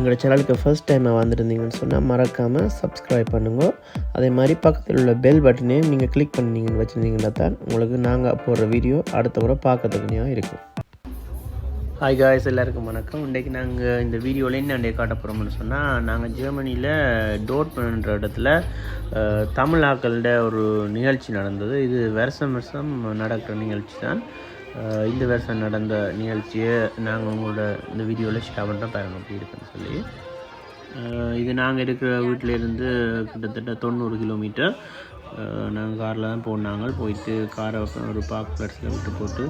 எங்களோட சேனலுக்கு first time வந்திருந்தீங்கன்னு சொன்னால் மறக்காமல் சப்ஸ்கிரைப் பண்ணுங்க. அதே மாதிரி பக்கத்தில் உள்ள பெல் பட்டனையும் நீங்கள் கிளிக் பண்ணிங்கன்னு வச்சுருந்தீங்கன்னா தான் உங்களுக்கு நாங்கள் போடுற வீடியோ அடுத்த முறை பார்க்கறதுக்குனியாக இருக்கும். ஹாய் காய்ஸ் எல்லாருக்கும் வணக்கம். இன்றைக்கு நாங்கள் இந்த வீடியோவில் என்ன அண்டைய காட்ட போகிறோம்னு சொன்னால் நாங்கள் ஜெர்மனியில் டோட்மன்ற இடத்துல தமிழ் ஆக்களோட ஒரு நிகழ்ச்சி நடந்தது. இது வருஷம் வருஷம் நடக்கிற நிகழ்ச்சி தான். இந்த வருஷம் நடந்த நிகழ்ச்சியை நாங்கள் உங்களோட இந்த வீடியோவில் ஷேர் பண்ணுறோம் பாருங்க அப்படி இருக்குன்னு சொல்லி. இது நாங்கள் இருக்கிற வீட்டிலேருந்து கிட்டத்தட்ட தொண்ணூறு கிலோமீட்டர் நாங்கள் காரில் தான் போனாங்க. போயிட்டு காரை ஒரு பார்க் பிளேஸில் விட்டு போட்டு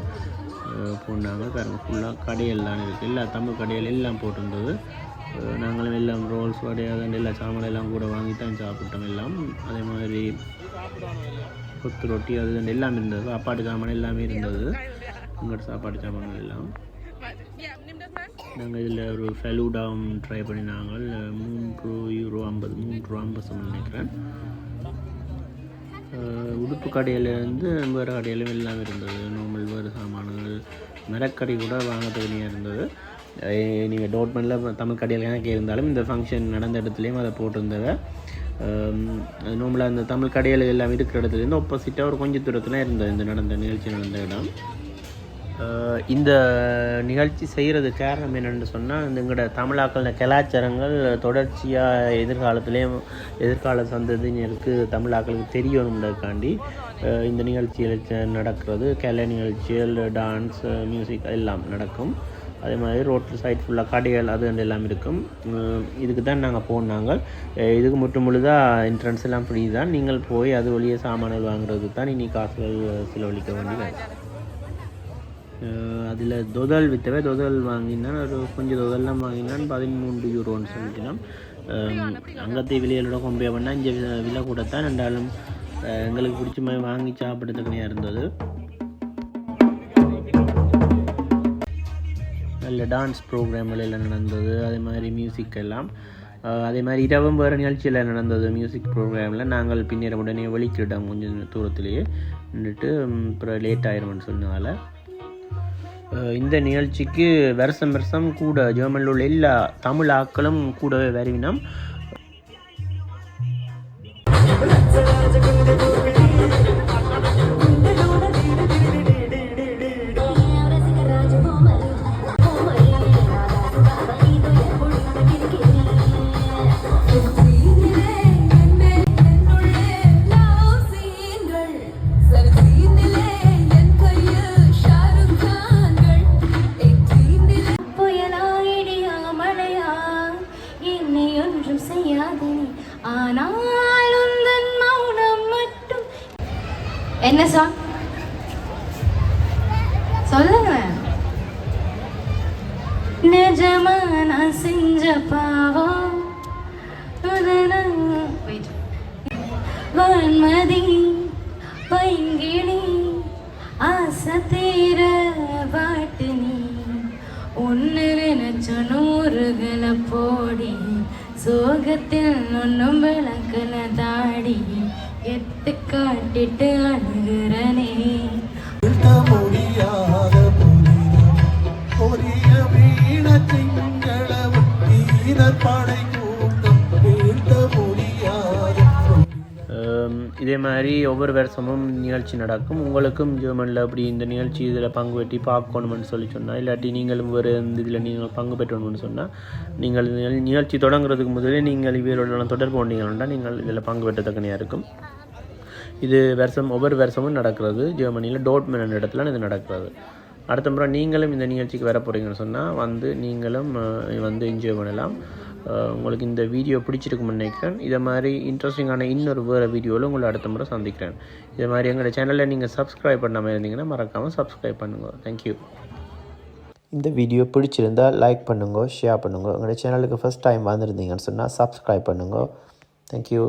போனாங்க. பாருங்க ஃபுல்லாக கடையெல்லாம் இருக்குது எல்லா தமிழ் கடையில் எல்லாம் போட்டிருந்தது. நாங்களும் எல்லாம் ரோல்ஸ் வடையாக எல்லா சாமான் எல்லாம் கூட வாங்கி தான் சாப்பிட்டோம் எல்லாம். அதே மாதிரி கொத்து ரொட்டி அது இது எல்லாம் இருந்தது. சாப்பாடு சாமான் எல்லாமே இருந்தது. உங்களோட சாப்பாடு சாமான்கள் எல்லாம். நாங்கள் இதில் ஒரு ஃபெலூடாவும் ட்ரை பண்ணினாங்க மூன்று யூரோ ஐம்பது மூன்று ரூபா ஐம்பது சம்பளம் நினைக்கிறேன். உடுப்பு கடையிலேருந்து வேறு கடையிலும் எல்லாமே இருந்தது. நோமல் வேறு சாமான்கள் மரக்கடை கூட வாங்க தகுதியாக இருந்தது. நீங்கள் டோட்மெண்ட்டில் தமிழ் கடையில் எனக்கு இருந்தாலும் இந்த ஃபங்க்ஷன் நடந்த இடத்துலையும் அதை போட்டிருந்தவ நார்மலாக அந்த தமிழ் கடையில் எல்லாம் இருக்கிற இடத்துலேருந்து ஆப்போசிட்டாக ஒரு கொஞ்சம் தூரத்தில் இருந்தது இந்த நடந்த நிகழ்ச்சி நடந்த இடம். இந்த நிகழ்ச்சி செய்கிறது காரணம் என்னென்னு சொன்னால் இந்த எங்களோட தமிழாக்கள் கலாச்சாரங்கள் தொடர்ச்சியாக எதிர்காலத்துலேயும் எதிர்கால சந்ததியினருக்கு தமிழாக்களுக்கு தெரியணுன்றதுக்காண்டி இந்த நிகழ்ச்சியில் நடக்கிறது. கலை நிகழ்ச்சிகள் டான்ஸ் மியூசிக் எல்லாம் நடக்கும். அதே மாதிரி ரோட்டு சைட் ஃபுல்லாக கடைகள் அது எல்லாம் இருக்கும். இதுக்கு தான் நாங்கள். போனாங்க இதுக்கு முற்று முழுதாக என்ட்ரன்ஸ் எல்லாம் ஃப்ரீ தான். நீங்கள் போய் அது வழியே சாமான்கள் வாங்குறதுக்கு தான் இனி காசுகள் செலவழிக்க வேண்டியது. அதில் தொதல் விற்றவை தொதல் வாங்கினான் ஒரு கொஞ்சம் தொதல்லாம் வாங்கினான் பதிமூன்று யூரோன்னு சொல்லிக்கலாம் அங்கத்தை விலைகளோட கம்பேர் பண்ணால் இங்கே வி- விலை கூடத்தான் ரெண்டாலும் அஹ், எங்களுக்கு பிடிச்ச மாதிரி வாங்கி சாப்பிட்றதுக்குனே இருந்தது. இல்லை டான்ஸ் ப்ரோக்ராம்கள் எல்லாம் நடந்தது அதே மாதிரி மியூசிக் எல்லாம். அதே மாதிரி இரவும் வேறு நிகழ்ச்சியில் நடந்தது மியூசிக் ப்ரோக்ராமில் நாங்கள் பின்னர் உடனே வெளிக்கிட்டோம் கொஞ்சம் தூரத்துலேயே நின்றுட்டு அப்புறம் லேட் ஆயிரும்னு சொன்னதால் இந்த நிகழ்ச்சிக்கு வருஷம் வருஷம் கூட ஜெர்மனில் உள்ள எல்லா தமிழ் ஆக்களும் கூடவே வருவினோம். என்ன சாங் சொல்லுங்க. நிஜமா நான் செஞ்ச பாவம்? அதனால் வான்மதி பைங்கிளி ஆசை தீர பாட்டு நீ ஒன்று நினைச்ச நூறுகளை போடி. சோகத்தில் ஒன்றும் விளக்கல தாடி. எத்து காட்டிட்டு அழுகிறனே இதே மாதிரி ஒவ்வொரு வருஷமும் நிகழ்ச்சி நடக்கும். உங்களுக்கும் ஜெர்மனில் அப்படி இந்த நிகழ்ச்சி இதில் பங்கு பெற்றி பார்க்கணும்னு சொல்லி சொன்னால் இல்லாட்டி நீங்களும் ஒரு இந்த இதில் நீங்கள் பங்கு பெற்றணும்னு சொன்னால் நீங்கள் நிகழ்ச்சி தொடங்குறதுக்கு முதலே நீங்கள் இவர்களுடன் தொடர்பு கொண்டீங்கன்னா நீங்கள் இதில் பங்கு பெற்றத்தக்கனையாக இருக்கும். இது வருஷம் ஒவ்வொரு வருஷமும் நடக்கிறது. ஜெர்மனியில் டோட்மென் என்ற இடத்துல இது நடக்கிறது. அடுத்த முறை நீங்களும் இந்த நிகழ்ச்சிக்கு வர போகிறீங்கன்னு சொன்னால் வந்து நீங்களும் வந்து என்ஜாய் பண்ணலாம். உங்களுக்கு இந்த வீடியோ பிடிச்சிருக்கும்னு நினைக்கிறேன். இதை மாதிரி இன்ட்ரெஸ்டிங்கான இன்னொரு வேறு வீடியோவில் உங்களை அடுத்த முறை சந்திக்கிறேன். இது மாதிரி எங்களோட சேனலில் நீங்கள் சப்ஸ்கிரைப் பண்ணாமல் இருந்தீங்கன்னா மறக்காமல் சப்ஸ்கிரைப் பண்ணுங்க. தேங்க்யூ இந்த வீடியோ பிடிச்சிருந்தா லைக் பண்ணுங்க ஷேர் பண்ணுங்க. எங்களோட சேனலுக்கு ஃபஸ்ட் டைம் வந்திருந்தீங்கன்னு சொன்னால் சப்ஸ்கிரைப் பண்ணுங்க. தேங்க்யூ